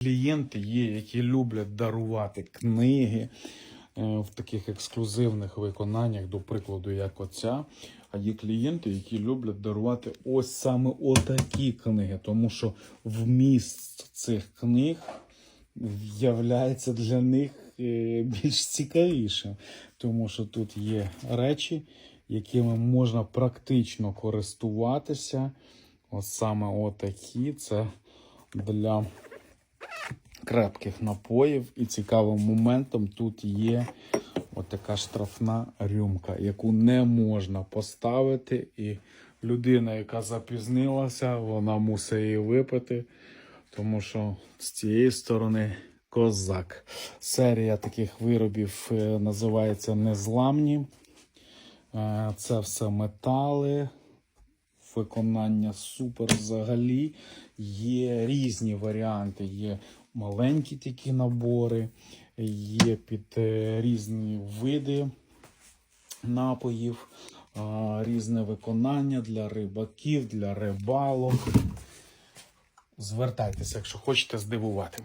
Клієнти є, які люблять дарувати книги е, в таких ексклюзивних виконаннях, до прикладу, як оця. А є клієнти, які люблять дарувати ось саме отакі книги, тому що вміст цих книг являється для них е, більш цікавішим, тому що тут є речі, якими можна практично користуватися. Ось саме отакі. Це для крепких напоїв. І цікавим моментом тут є отака штрафна рюмка, яку не можна поставити. І людина, яка запізнилася, вона мусить її випити, тому що з цієї сторони козак. Серія таких виробів е, називається Незламні. Е, Це все метали, виконання супер взагалі. Є різні варіанти. Є маленькі такі набори, є під е, різні види напоїв, різне виконання для рибаків, для рибалок. Звертайтеся, якщо хочете здивувати.